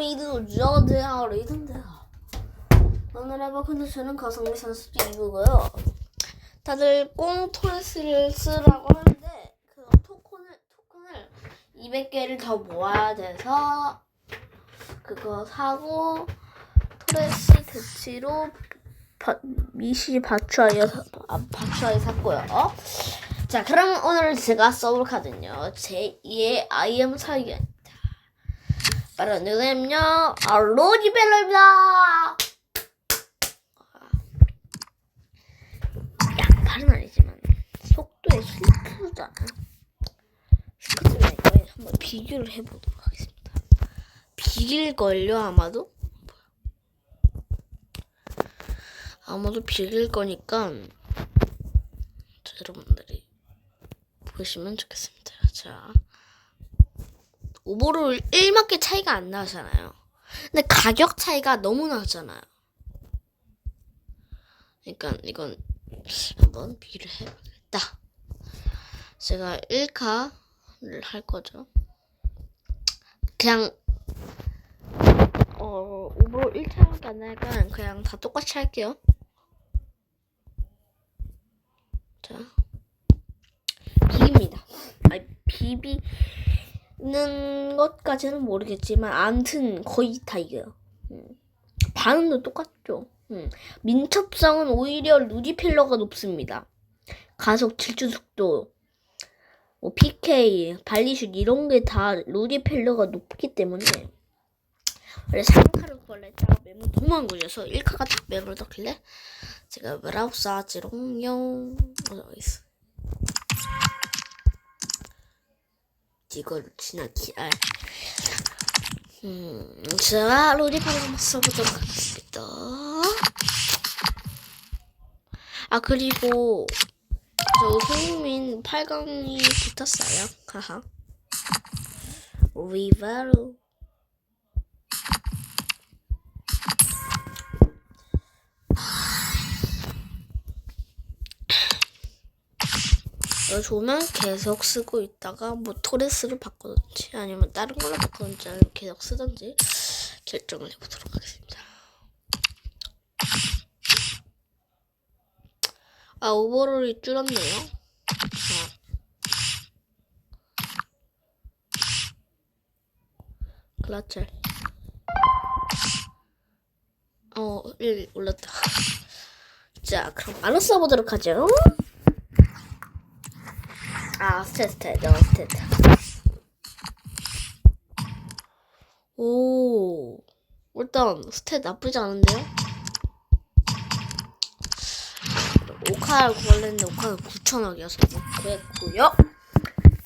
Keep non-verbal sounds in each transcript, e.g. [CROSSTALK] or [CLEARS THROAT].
리드 저드야 리드인데요. 오늘 해볼 컨텐츠는 가성비 선수 이고요. 다들 꽁 토레스를 쓰라고 하는데 그 토큰을 토큰을 200개를 더 모아야 돼서 그거 사고 토레스 대치로 바, 미시 바추아이 바추아이 샀고요. 자, 그럼 오늘 제가 써볼 카드는요. 제2의 아이엠 사기입니다. 바로 누구냐면요. 아, 로지벨로입니다. 양팔은 아니지만 속도에 슬프잖아. 슬프면 이거에 한번 비교를 해보도록 하겠습니다. 비길걸요 아마도? 아마도 비길 거니까 자, 여러분들이 보시면 좋겠습니다. 자, 오버롤 1만개 차이가 안 나잖아요. 근데 가격 차이가 너무 나잖아요. 그러니까 이건 한번 비교를 해보겠다. 제가 1카를 할 거죠. 그냥 어 오버롤 1차밖에 안 나니까 그냥 다 똑같이 할게요. 자. 비깁니다. 아니, 비비 는 것까지는 모르겠지만 아무튼 거의 다 이겨요. 음. 반응도 똑같죠. 음. 민첩성은 오히려 루디필러가 높습니다. 가속, 질주 속도, 뭐 PK, 발리슛 이런 게 다 루디필러가 높기 때문에 원래 3카를 구할랬다가 메모 안 걸려서 1카가 딱 메모를 넣길래 제가 브라우사지롱용 어, 있어. 이걸 지나치 알. 음, 자, 로디파를 한번 써보도록 하겠습니다. 아, 그리고, 저 흥민 8강이 붙었어요. 하하. 리바로. 이거 좋으면 계속 쓰고 있다가 뭐 토레스로 바꾸든지 아니면 다른 걸로 바꾸든지 아니면 계속 쓰든지 결정을 해보도록 하겠습니다. 아 오버롤이 줄었네요. 아. 클라첼. 어, 1 올랐다. [LAUGHS] 자, 그럼 말로 써보도록 하죠. 아, 스탯, 스탯, 어, 스탯. 오, 일단 스탯 나쁘지 않은데요? 오카를 구할랬는데 오카는 9천원이어서 못 구했고요.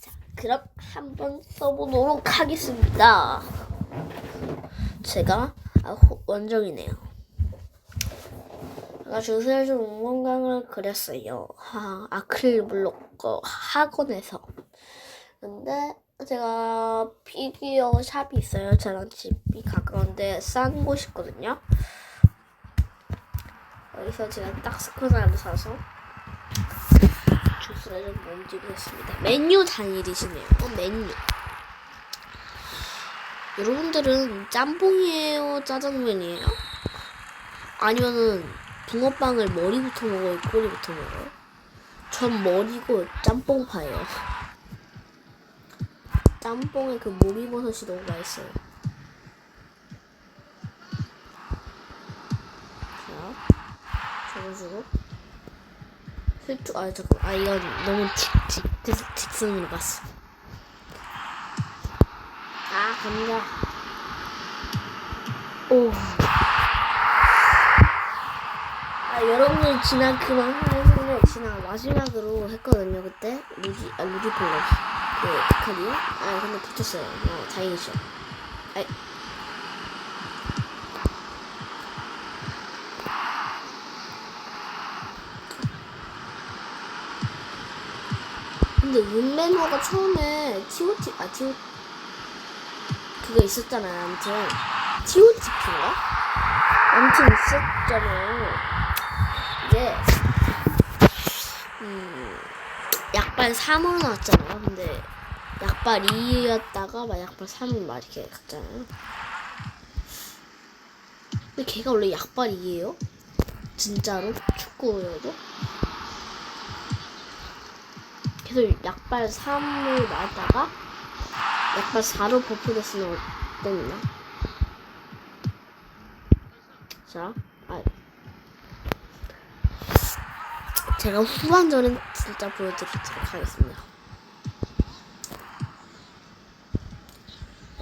자, 그럼 한번 써보도록 하겠습니다. 제가 아, 호- 원정이네요. 제가 주술 중 웅건강을 그렸어요. 하, 아크릴 블록 거 학원에서. 근데 제가 피규어 샵이 있어요. 저랑 집이 가까운데 싼 곳이 있거든요. 여기서 제가 딱 스코나를 사서 주스를 좀 옮기겠습니다. 메뉴 단일이시네요. 어, 메뉴. 여러분들은 짬뽕이에요? 짜장면이에요? 아니면은 붕어빵을 머리부터 먹어요? 꼬리부터 먹어요? 전 머리고 짬뽕파예요. [LAUGHS] 짬뽕에 그 목이버섯이 너무 맛있어요. 자, 저어주고 슬쩍, 아, 잠깐, 아, 이건 너무 직, 직, 직, 직선으로 갔어. 아, 감자. 오. 아, 여러분들 지난 그만 하는데 지난 마지막으로 했거든요 그때? 루지 아 루지 폴로 그 카디 아 근데 붙였어요. 어 다행이죠. 아이 근데 윈맨호가 처음에 티오티 아 티오 그거 있었잖아요 아무튼. 티오티피인가? 아무튼 있었잖아요 이게 음, 약발 3으로 나왔잖아요. 근데 약발 2였다가 막 약발 3을 막 이렇게 갔잖아요. 근데 걔가 원래 약발이에요? 진짜로? 축구여도? 계속 약발 3을 맞다가 약발 4로 버프 됐으면 어땠나? 자, 아. 제가 후반전은 진짜 보여드리도록 하겠습니다.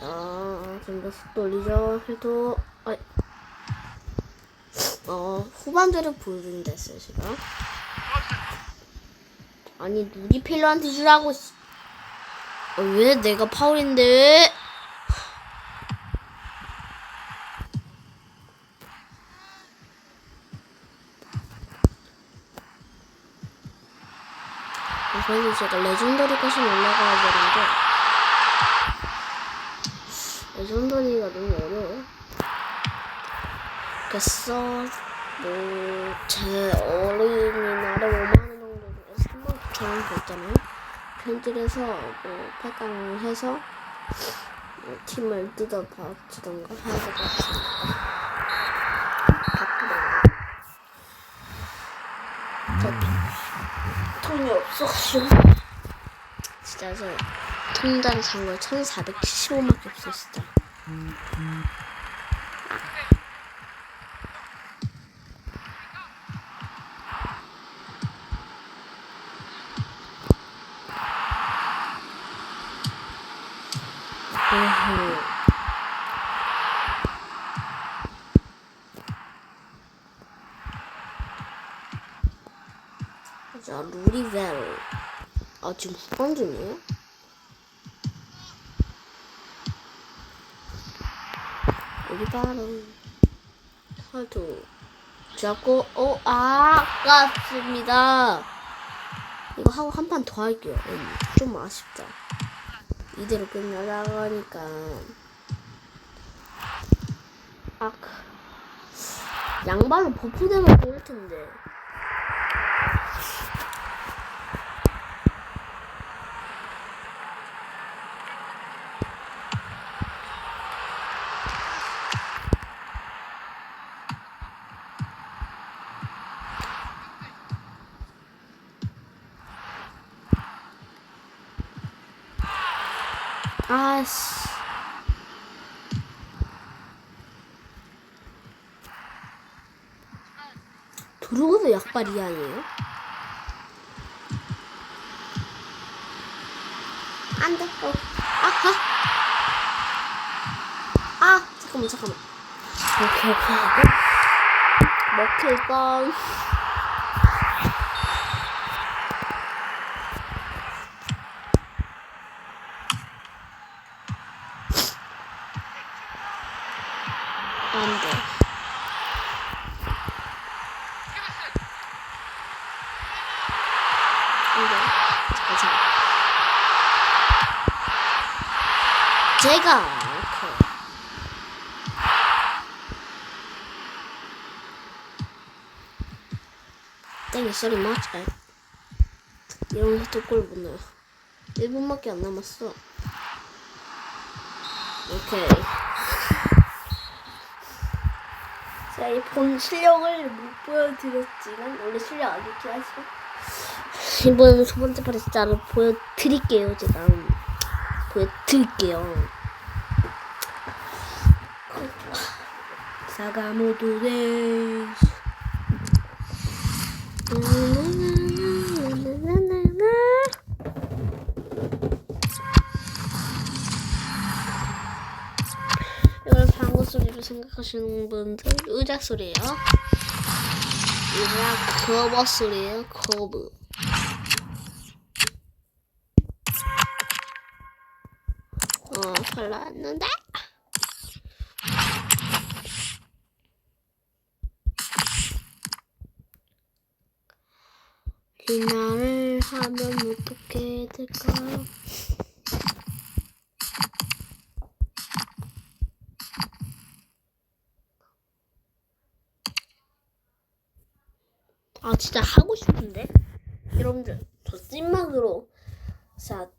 아, 좀더 속도 올리죠. 해도, 아, 어, 후반전을 보여드린다 했어요, 제가. 아니, 누리 필러한테 주라고, 씨. 어, 왜 내가 파울인데? 아, 그래도 제가 레전더리까지 올라가야 되는데, 레전더리가 너무 어려워. 그래서, 뭐, 제 어린이날에 5만원 정도 중에서 3만 9천원 벌잖아요. 편집해서, 뭐, 팩강을 해서, 뭐, 팀을 뜯어 바치던가 해야 될 것 같습니다. 돈이 없어가지고. 진짜 저 통장 잔거 1475밖에 없어, 진짜. 오호. 자, 루리벨. 아, 지금 후반 중이에요? 우리 바로 하도 잡고 어, 아, 아깝습니다. 이거 하고 한 판 더 할게요. 음, 좀 아쉽다. 이대로 끝나가니까 아 양발로 버프 되면 좋을 텐데 아씨 들어오도 약발이 아니에요? 안 돼. 어. 아하. 아, 잠깐만, 잠깐만. 오케이, 오케이. 어? 먹힐 뻔. 안 돼. 잠깐, 잠깐. 제가, 이렇게. 땡이 소리 맞아. 이러면서 또골못 넣어. 1분밖에 안 남았어. 오케이. 이본 실력을 못 보여드렸지만 원래 실력 안 좋긴 하지만 이번 두 번째 판에 진짜로 보여드릴게요. 제가 보여드릴게요. 사과모도 데 소리로 생각하시는 분들 의자 소리예요. 의자 커버 소리예요. 커브. 어, 잘 나왔는데? 리나를 하면 어떻게 될까요? 진짜 하고 싶은데? 여러분들 저 찐막으로 자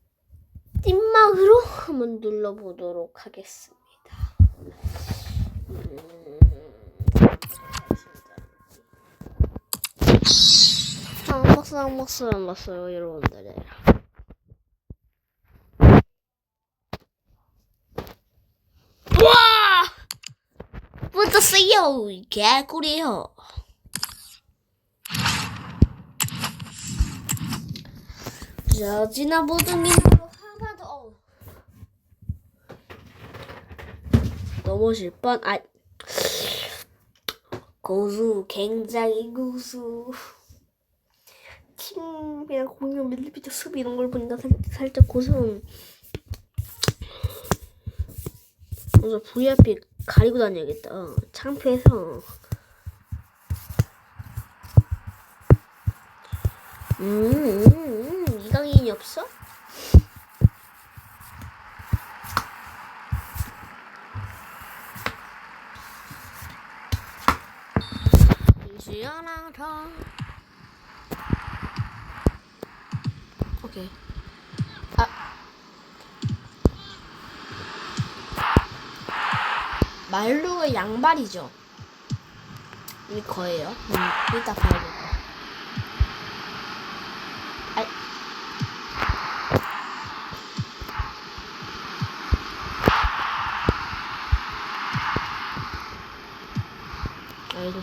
찐막으로 한번 눌러보도록 하겠습니다. 음... 아, 박스 안 박스 안 봤어요 여러분들 와! 붙었어요 개꿀이요. 자, 지나보던 민으로 하나 더. 넘어질 뻔. 아, 고수, 굉장히 고수. 팀 그냥 공룡 밀리비트 수비 이런 걸 보니까 살, 살짝 고소한. 그래서 VIP 가리고 다녀야겠다. 어, 창피해서. 음, 음, 음, 이강인이 없어? 시원하다. 오케이. 아. 말루의 양발이죠. 이 거예요. 음, 이따 봐야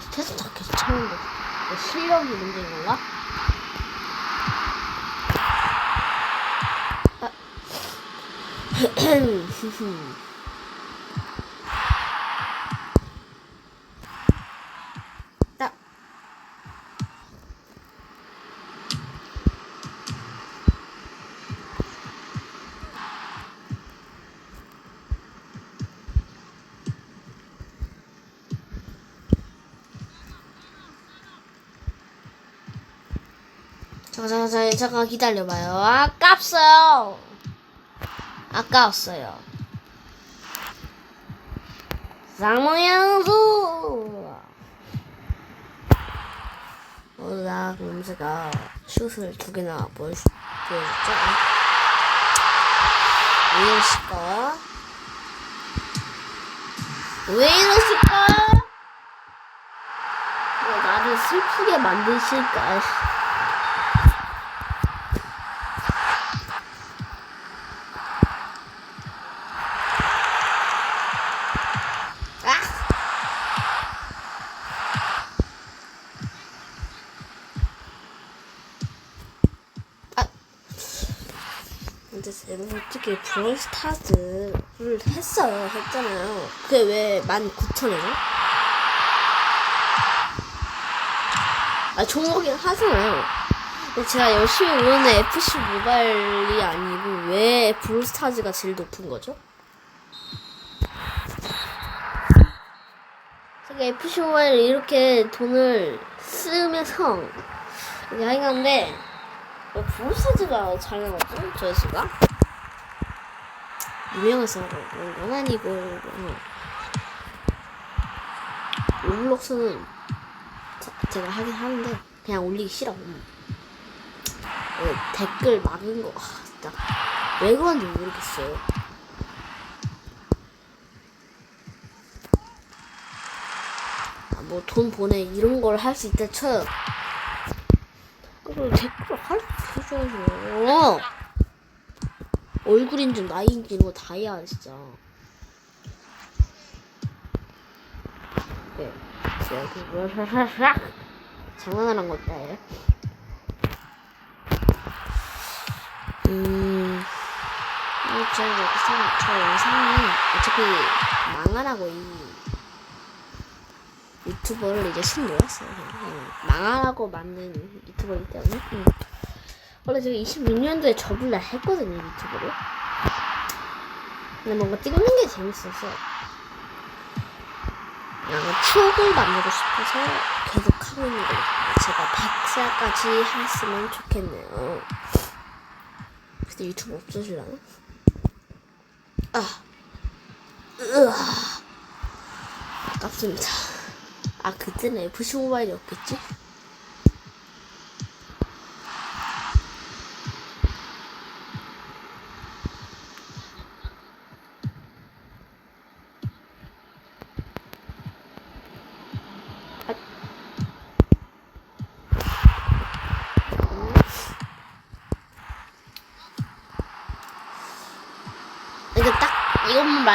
스트레스 다 계속 차는데. 이거 실력이 문제인 건가? 아. [CLEARS THROAT] [LAUGHS] 잠깐 잠깐 잠깐 기다려봐요. 아깝어요. 아까웠어요. 쌍모양수. 오다 검사가 슛을 두 개나 보여주, 보여줬죠. 왜 이러실까? 왜 이러실까? 왜 나를 슬프게 만드실까? 아! 아. 근데 제가 솔직히 브롤스타즈를 했어요. 했잖아요. 그게 왜 19,000원이요? 아, 거긴 하잖아요. 제가 열심히 보는 FC 모바일이 아니고 왜 브롤스타즈가 제일 높은 거죠? 제가 FC 모바일 이렇게 돈을 쓰면서 이렇게 하긴 한데 왜 브롤스타즈가 잘 나왔죠? 조회수가? 유명해서 그런 건 아니고 어. 로블록스는 자- 제가 하긴 하는데 그냥 올리기 싫어. 음. 어, 댓글 막은 거. 아, 진짜. 왜 그런지 모르겠어요. 아, 뭐돈 보내 이런 걸 할 수 있다 쳐요. 그걸 댓글 하려줘야죠 얼굴인 줄 나이인지 이런 거 다 해야 진짜 네. [LAUGHS] 장난하는 것도 아니에요 음, 어, 저 영상, 저 영상은 어차피 망하라고 이 유튜버를 이제 신 놓았어요. 그냥. 응. 망하라고 만든 유튜버이기 때문에. 응. 원래 제가 26년도에 접을라 했거든요, 유튜브를. 근데 뭔가 찍는 게 재밌어서. 그냥 추억을 만들고 싶어서 계속 하고 있는 거예요. 제가 100살까지 했으면 좋겠네요. 근데 유튜브 없어질라나? 아, 으아, 아깝습니다. 아, 그때는 FC 모바일이 없겠지?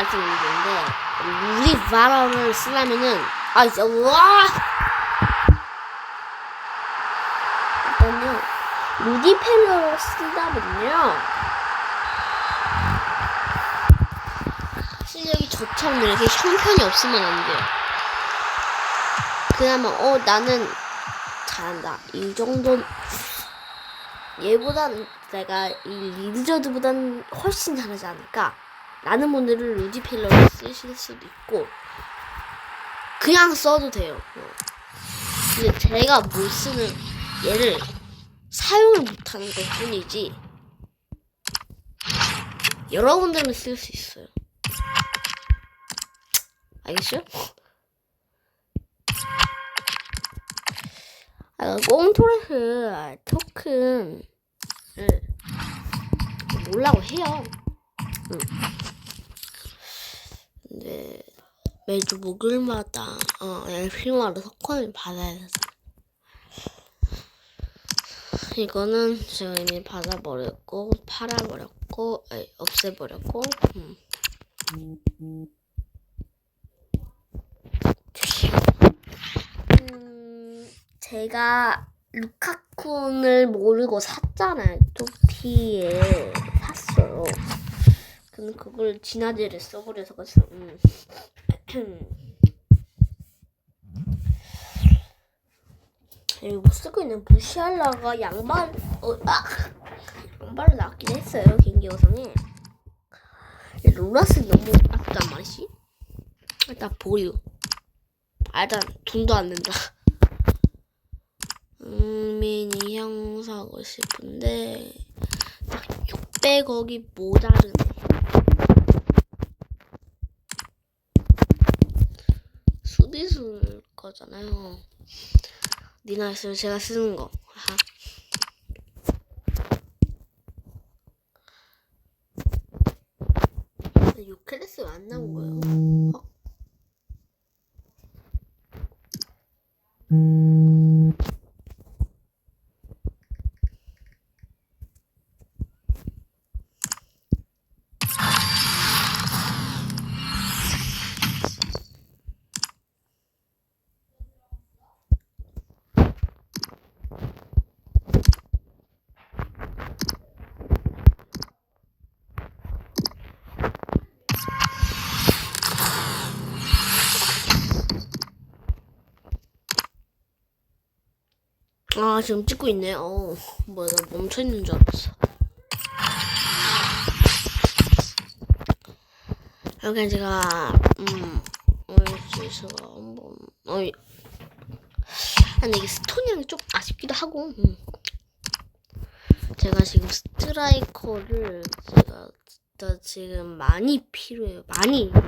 말씀드리는데 우리 발언을 쓰려면은 아 진짜 와! 일단요 루디 펠러를 쓰다면요 실력이 저처럼 이렇게 형편이 없으면 안 돼요. 그나마 어 나는 잘한다. 이 정도 얘보단 내가 이 리드저드보단 훨씬 잘하지 않을까 라는 분들은 루디 필러를 쓰실 수도 있고 그냥 써도 돼요 어. 근데 제가 못 쓰는 얘를 사용을 못하는 것 뿐이지 여러분들은 쓸 수 있어요 알겠죠? 아, 꽁토레스 토큰을 몰라고 해요. 응. 근데 매주 목요일마다 어, LP마다 토큰을 받아야 돼서 이거는 제가 이미 받아버렸고 팔아버렸고 아니, 없애버렸고 음. 음, 제가 루카쿤을 모르고 샀잖아요. 토피에 샀어요. 근데 그걸 진화제를 써버려서 그래서 음. [CLEARS THROAT] 여기 못 쓰고 있는 부시알라가 양말 어, 아! 양말을 놨긴 했어요 개인기 여성에 로라스 너무 아프단 말이지 일단 보류 아, 일단 돈도 안. 음, 미니 형 사고 싶은데 딱 600억이 모자르네. 수비수일 거잖아요. 니나스를 제가 쓰는 거. 아하. 유클래스 안 나온 거예요. 아 지금 찍고 있네. 어 뭐야 나 멈춰 있는 줄 알았어. 약간 제가 음 어디서 한번 어이 근데 이게 스톤이랑 좀 아쉽기도 하고 음. 제가 지금 스트라이커를 제가 진짜 지금 많이 필요해요. 많이. 어.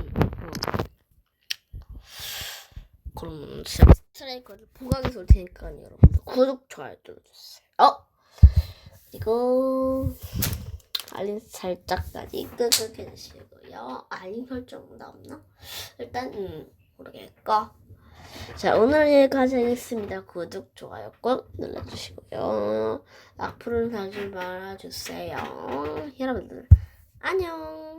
그러면 제가 스트라이커를 보강해서 올 테니까 여러분들 구독 좋아요 눌러주세요. 어 그리고 알림 살짝까지 끄끄 해주시고요. 알림 설정 나없나? 일단 음 모르겠고. 자 오늘 여기까지 하겠습니다. 구독 좋아요 꼭 눌러주시고요. 앞으로는 하지 말아주세요. 여러분들 안녕.